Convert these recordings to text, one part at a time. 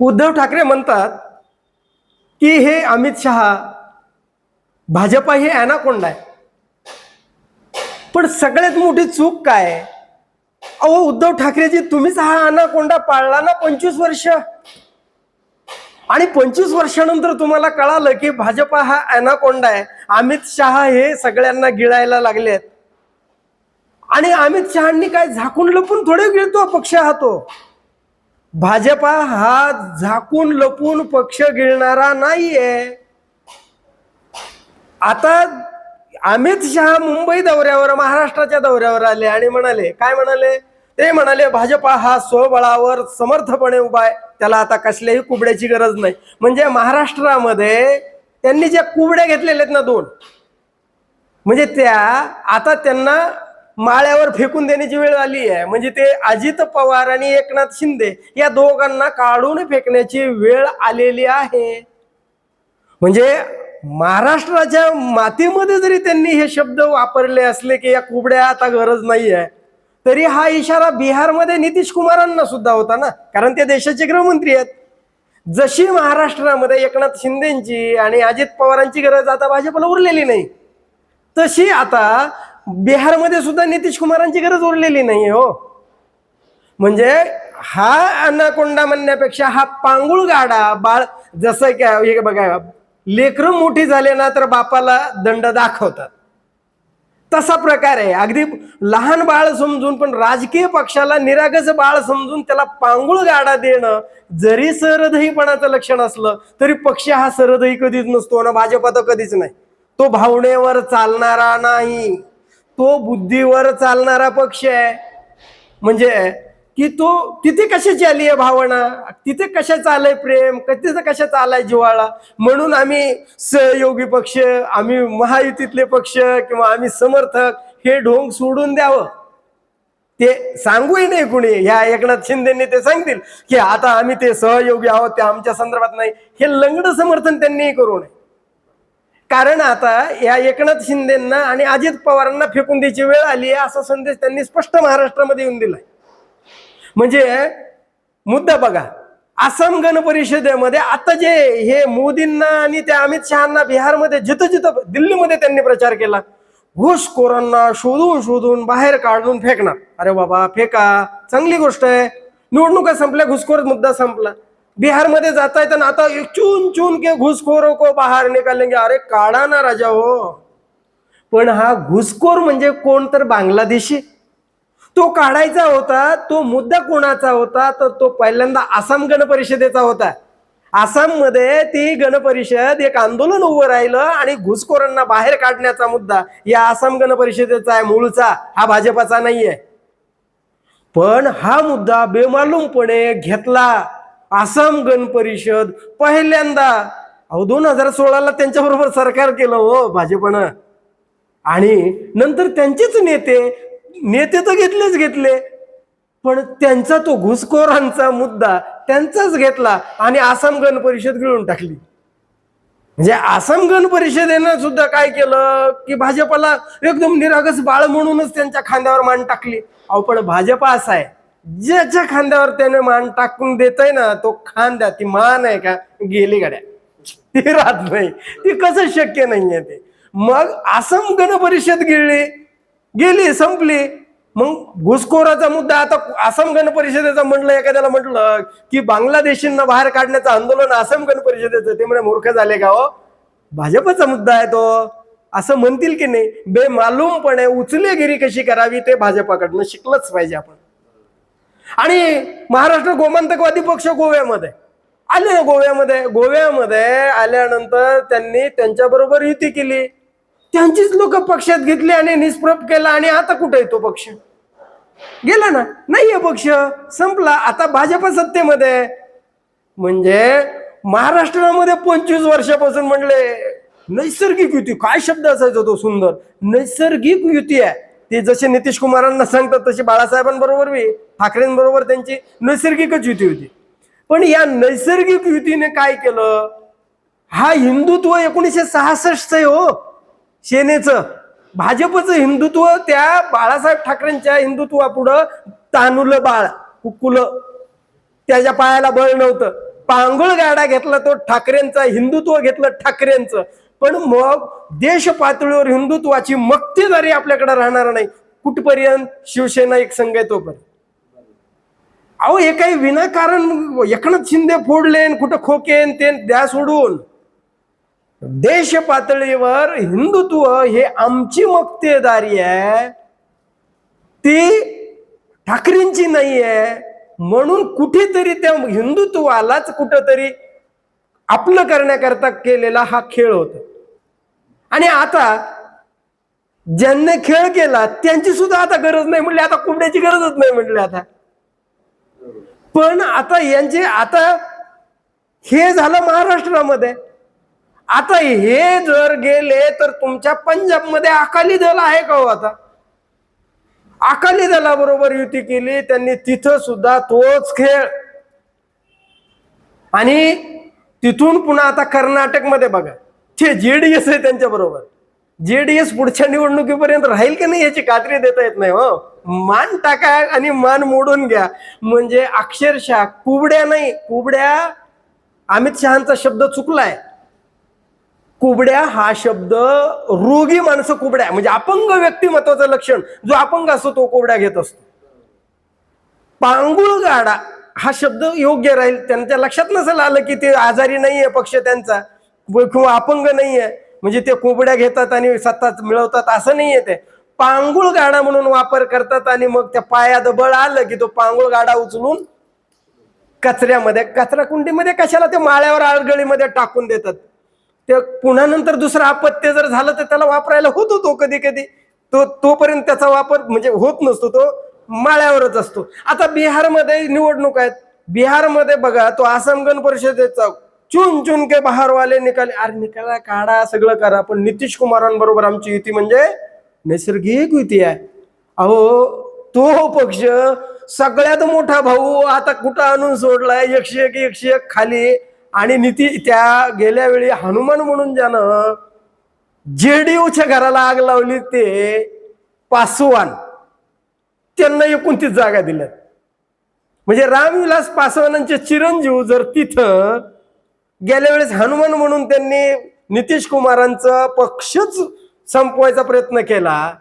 उद्धव ठाकरे म्हणतात की हे अमित शहा भाजपा हे अॅनाकोंड आहे. पण सगळ्यात मोठी चूक काय अहो उद्धव ठाकरेजी तुम्हीच हा अनाकोंडा पाळला ना पंचवीस वर्ष? आणि पंचवीस वर्षानंतर तुम्हाला कळालं की भाजपा हा अनाकोंडा आहे. अमित शहा हे सगळ्यांना गिळायला लागलेत आणि अमित शहांनी काय झाकून लपून थोडे गिळतो पक्ष हा तो? भाजपा हा झाकून लपून पक्ष गिळणारा नाहीये. आता अमित शहा मुंबई दौऱ्यावर महाराष्ट्राच्या दौऱ्यावर आले आणि म्हणाले काय म्हणाले? ते म्हणाले भाजपा हा स्वबळावर समर्थपणे उभा आहे. त्याला आता कसल्याही कुबड्याची गरज नाही. म्हणजे महाराष्ट्रामध्ये त्यांनी ज्या कुबड्या घेतलेल्या आहेत ना दोन म्हणजे त्या आता त्यांना माळ्यावर फेकून देण्याची वेळ आली आहे. म्हणजे ते अजित पवार आणि एकनाथ शिंदे या दोघांना काढून फेकण्याची वेळ आलेली आहे. म्हणजे महाराष्ट्राच्या मातीमध्ये जरी त्यांनी हे शब्द वापरले असले की या कुबड्या आता गरज नाही आहे तरी हा इशारा बिहारमध्ये नितीश कुमारांना सुद्धा होता ना? कारण ते देशाचे गृहमंत्री आहेत. जशी महाराष्ट्रामध्ये एकनाथ शिंदेची आणि अजित पवारांची गरज आता भाजपला उरलेली नाही तशी आता बिहारमध्ये सुद्धा नितीश कुमारांची गरज उरलेली नाही हो. म्हणजे हा अनाकोंडा म्हणण्यापेक्षा हा पांगुळ गाडा बाळ जसं काय हे बघा लेकरं मोठी झाले ना तर बापाला दंड दाखवतात. तसा प्रकार आहे. अगदी लहान बाळ समजून पण राजकीय पक्षाला निरागस बाळ समजून त्याला पांगुळ गाडा देणं जरी सरदहीपणाचं लक्षण असलं तरी पक्ष हा सरदही कधीच नसतो ना भाजपा तर कधीच नाही. तो भावनेवर चालणारा नाही. तो बुद्धीवर चालणारा पक्ष आहे. म्हणजे की तो तिथे कशाची आली आहे भावना? तिथे कशाचं आलंय प्रेम? तिथे कशा आलाय जिव्हाळा? म्हणून आम्ही सहयोगी पक्ष आम्ही महायुतीतले पक्ष किंवा आम्ही समर्थक हे ढोंग सोडून द्यावं. ते सांगूही नाही कुणी. ह्या एकनाथ शिंदेंनी ते सांगतील की आता आम्ही ते सहयोगी आहोत ते आमच्या संदर्भात नाही. हे लंगड समर्थन त्यांनीही करू नये. कारण आता या एकनाथ शिंदेना आणि अजित पवारांना फेकून द्यायची वेळ आली आहे असा संदेश त्यांनी स्पष्ट महाराष्ट्रामध्ये येऊन दिलाय. म्हणजे मुद्दा बघा आसाम गण परिषदेमध्ये आता जे हे मोदींना आणि त्या अमित शहाना बिहारमध्ये जिथं जिथं दिल्लीमध्ये त्यांनी प्रचार केला घुसखोरांना शोधून शोधून बाहेर काढून फेकणार. अरे बाबा फेका चांगली गोष्ट आहे. निवडणुका संपल्या घुसखोर मुद्दा संपला. बिहारमध्ये जाता येतं आता चून चून के घुसखोर को बाहेर निकालेंगे. अरे काढा ना राजा हो. पण हा घुसखोर म्हणजे कोण तर बांगलादेशी? तो काढायचा होता तो मुद्दा कोणाचा होता? तर तो पहिल्यांदा आसाम गण परिषदेचा होता. आसाममध्ये ती गण परिषद एक आंदोलन उभं राहिलं आणि घुसखोरांना बाहेर काढण्याचा मुद्दा या आसाम गण परिषदेचा आहे मूळचा. हा भाजपाचा नाहीये. पण हा मुद्दा बेमालूमपणे घेतला. आसाम गण परिषद पहिल्यांदा. अहो दोन हजार सोळाला त्यांच्याबरोबर सरकार केलं हो भाजपनं. आणि नंतर त्यांचेच नेते नेते तर घेतलेच घेतले. पण त्यांचा तो घुसखोरांचा मुद्दा त्यांचाच घेतला आणि आसाम गण परिषद गिळून टाकली. म्हणजे आसाम गण परिषदेनं सुद्धा काय केलं की भाजपाला एकदम निरागस बाळ म्हणूनच त्यांच्या खांद्यावर मान टाकली. अहो पण भाजपा असा आहे. ज्याच्या खांद्यावर त्याने मान टाकून देत ना तो खांद्या ती मान आहे का गेली गाड्या. ती राहत नाही. ती कसं शक्य नाहीये ते. मग आसाम गण परिषद गिळली गेली संपली. मग घुसखोराचा मुद्दा आता आसाम गण परिषदेचा म्हटलं एखाद्याला म्हटलं की बांगलादेशींना बाहेर काढण्याचं आंदोलन आसाम गण परिषदेचं ते म्हणजे मूर्ख झाले का हो? भाजपचा मुद्दा आहे तो. असं म्हणतील की नाही? बेमालूमपणे उचलेगिरी कशी करावी ते भाजपाकडनं शिकलंच पाहिजे आपण. आणि महाराष्ट्र गोमांतकवादी पक्ष गोव्यामध्ये. आले ना गोव्यामध्ये. गोव्यामध्ये आल्यानंतर त्यांनी त्यांच्याबरोबर युती केली. त्यांचीच लोक पक्षात घेतली आणि निष्प्रभ केला आणि आता कुठे तो पक्ष? गेला ना? नाहीये पक्ष. संपला. आता भाजप सत्तेमध्ये. म्हणजे महाराष्ट्रामध्ये पंचवीस वर्षापासून म्हणले नैसर्गिक युती. काय शब्द असायचा तो सुंदर? नैसर्गिक युती आहे. ते जसे नितीश कुमारांना सांगतात तशी बाळासाहेबांबरोबर बी. ठाकरेंबरोबर त्यांची नैसर्गिकच युती होती. पण या नैसर्गिक युतीने काय केलं? हा हिंदुत्व एकोणीसशे सहासष्ट आहे हो. सेनेचं. भाजपचं हिंदुत्व त्या बाळासाहेब ठाकरेंच्या हिंदुत्वापुढं तानुलं बाळ कुकुलं त्याच्या पायाला बळ नव्हतं. पांगुळ गाडा घेतला तो ठाकरेंचा हिंदुत्व घेतलं ठाकरेंचं. पण मग देश पातळीवर हिंदुत्वाची मक्तेदारी आपल्याकडे राहणार नाही. कुठपर्यंत शिवसेना एक संघ आहे तोपर्यंत. अहो हे काही विनाकारण एकनाथ शिंदे फोडले कुठं खोकेन ते द्या सोडून. देश पातळीवर हिंदुत्व हे आमची मक्तेदारी आहे. ती ठाकरेंची नाही आहे म्हणून कुठेतरी त्या हिंदुत्वालाच कुठंतरी आपलं करण्याकरता केलेला हा खेळ होता. आणि आता ज्यांनी खेळ केला त्यांची सुद्धा आता गरज नाही म्हणली आता कुबड्याची गरजच नाही म्हणली आता. पण आता यांचे आता हे झालं महाराष्ट्रामध्ये. आता हे जर गेले तर तुमच्या पंजाबमध्ये अकाली दल आहे का हो आता? अकाली दलाबरोबर युती केली त्यांनी तिथं सुद्धा तोच खेळ. आणि तिथून पुन्हा आता कर्नाटकमध्ये बघा. ते जेडीएस आहे त्यांच्या बरोबर जेडीएस पुढच्या निवडणुकीपर्यंत राहील की नाही याची खात्री देता येत नाही हो. मान टाका आणि मान मोडून घ्या. म्हणजे अक्षरशः कुबड्या नाही कुबड्या अमित शहाचा शब्द चुकलाय. कुबड्या हा शब्द रोगी माणसं कुबड्या म्हणजे अपंग व्यक्तिमत्वाचं लक्षण. जो अपंग असतो तो कुबड्या घेत असतो. पांगुळ गाडा हा शब्द योग्य राहील. त्यांच्या लक्षात नसेल आलं की ते आजारी नाहीये पक्ष त्यांचा. किंवा अपंग नाहीये. म्हणजे ते कोबड्या घेतात आणि सत्ता मिळवतात असं नाहीये ते. पांगुळ गाडा म्हणून वापर करतात आणि मग त्या पायात बळ आलं की तो पांगुळ गाडा उचलून कचऱ्यामध्ये कचरा कुंडीमध्ये कशाला ते माळ्यावर आळगळीमध्ये टाकून देतात? ते पुन्हा नंतर दुसरं अपत्य जर झालं तर त्याला वापरायला होत होतो कधी कधी तो तोपर्यंत त्याचा वापर म्हणजे होत नसतो तो माळ्यावरच असतो. आता बिहारमध्ये निवडणूक आहेत. बिहारमध्ये बघा तो आसाम गण परिषदेचा चुन चुन के बहारवाले निकाले अरे निकाला काढा सगळं करा. पण नितीश कुमारांबरोबर आमची युती म्हणजे नैसर्गिक युती आहे. अहो तो पक्ष सगळ्यात मोठा भाऊ आता कुठं आणून सोडलाय? एकशे एक एकशे एक खाली. आणि नीती त्या गेल्या वेळी हनुमान म्हणून ज्यानं जेडीयूच्या घराला आग लावली ते पासवान. त्यांना एकोणतीस जागा दिल्या म्हणजे रामविलास पासवानांचे चिरंजीव जर तिथं गेल्या वेळेस हनुमान म्हणून त्यांनी नितीश कुमारांचा पक्षच संपवायचा प्रयत्न केला.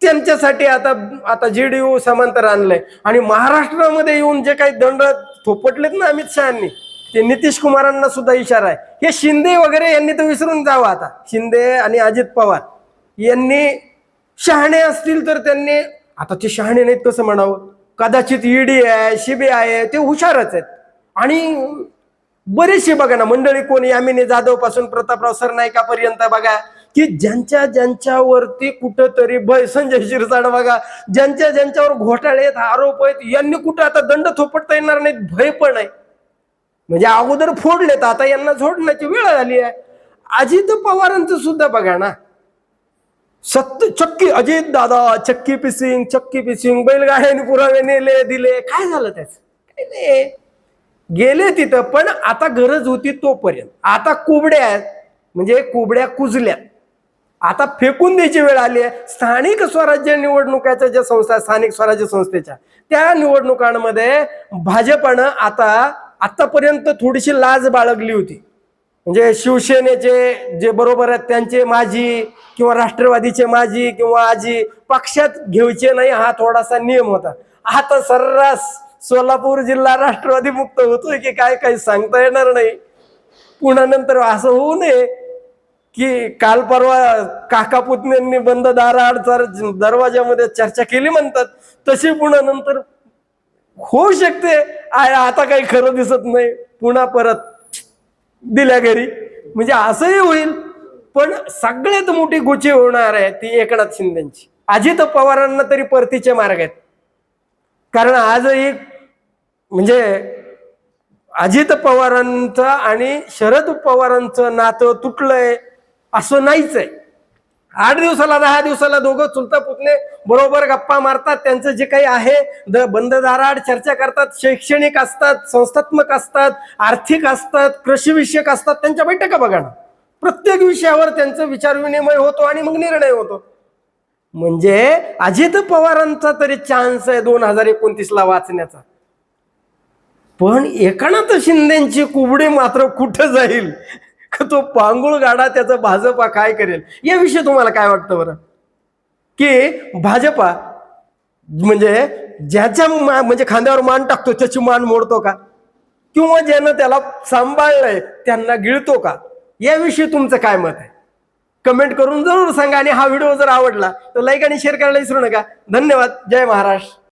त्यांच्यासाठी आता आता जी डी यू समांतर आणलंय. आणि महाराष्ट्रामध्ये येऊन जे काही दंड थोपटलेत ना अमित शहानी ते नितीश कुमारांना सुद्धा इशारा आहे. हे शिंदे वगैरे यांनी तर विसरून जावं आता. शिंदे आणि अजित पवार यांनी शहाणे असतील तर त्यांनी आता ते शहाणे नाहीत कसं म्हणावं? कदाचित ईडी आहे सीबीआय आहे ते हुशारच आहेत. आणि बरेचसे बघा ना मंडळी कोणी यामिनी जाधवपासून प्रतापराव सरनाईकापर्यंत बघा की ज्यांच्या ज्यांच्यावरती कुठंतरी भय संजय शिरसाड बघा ज्यांच्या ज्यांच्यावर घोटाळे आहेत आरोप आहेत यांनी कुठं आता दंड थोपटता येणार नाहीत? भय पण आहे. म्हणजे अगोदर फोडलेत आता यांना झोडण्याची वेळ झाली आहे. अजित पवारांचं सुद्धा बघा ना. सत्य चक्की अजित दादा चक्की पिसिंग चक्की पिसिंग बैलगाड्याने पुरावे नेले दिले. काय झालं त्याच? काय नाही. गेले तिथं पण आता गरज होती तोपर्यंत. आता कुबड्या आहेत म्हणजे कुबड्या कुजल्यात. आता फेकून द्यायची वेळ आली आहे. स्थानिक स्वराज्य निवडणुकाच्या ज्या संस्था स्थानिक स्वराज्य संस्थेच्या त्या निवडणुकांमध्ये भाजपनं आता आतापर्यंत थोडीशी लाज बाळगली होती. म्हणजे शिवसेनेचे जे बरोबर आहेत त्यांचे माजी किंवा राष्ट्रवादीचे माजी किंवा आजी पक्षात घेऊचे नाही हा थोडासा नियम होता. आता सर्रास सोलापूर जिल्हा राष्ट्रवादी मुक्त होतोय की काय काही सांगता येणार नाही. पुन्हा नंतर असं होऊ नये की काल परवा काका पुतण्यांनी बंद दाराआड दरवाजामध्ये चर्चा केली म्हणतात तशी पुन्हा नंतर होऊ शकते. आय आता काही खरं दिसत नाही. पुन्हा परत दिल्या घरी. म्हणजे असंही होईल पण सगळ्यात मोठी गुची होणार आहे ती एकनाथ शिंदेची. अजित पवारांना तरी परतीचे मार्ग आहेत. कारण आजही म्हणजे अजित पवारांचं आणि शरद पवारांचं नातं तुटलंय असं नाहीच आहे आठ दिवसाला दहा दिवसाला दोघं चुलता पुतणे बरोबर गप्पा मारतात त्यांचं जे काही आहे द बंद दाराड चर्चा करतात शैक्षणिक असतात संस्थात्मक असतात आर्थिक असतात कृषीविषयक असतात त्यांच्या बैठका बघा ना. प्रत्येक विषयावर त्यांचं विचारविनिमय होतो आणि मग निर्णय होतो. म्हणजे अजित पवारांचा तरी चान्स आहे दोन हजार एकोणतीसला वाचण्याचा. पण एकनाथ शिंदेची कुबडी मात्र कुठं जाईल? तो पांगुळ गाडा त्याचा भाजपा काय करेल? याविषयी तुम्हाला काय वाटतं बरं? की भाजपा म्हणजे ज्याच्या मा- म्हणजे खांद्यावर मान टाकतो त्याची मान मोडतो का? किंवा ज्यानं त्याला सांभाळलंय त्यांना गिळतो का? याविषयी तुमचं काय मत आहे? कमेंट करून जरूर सांगा आणि हा व्हिडिओ जर आवडला तर लाईक आणि शेअर करायला विसरू नका. धन्यवाद. जय महाराष्ट्र.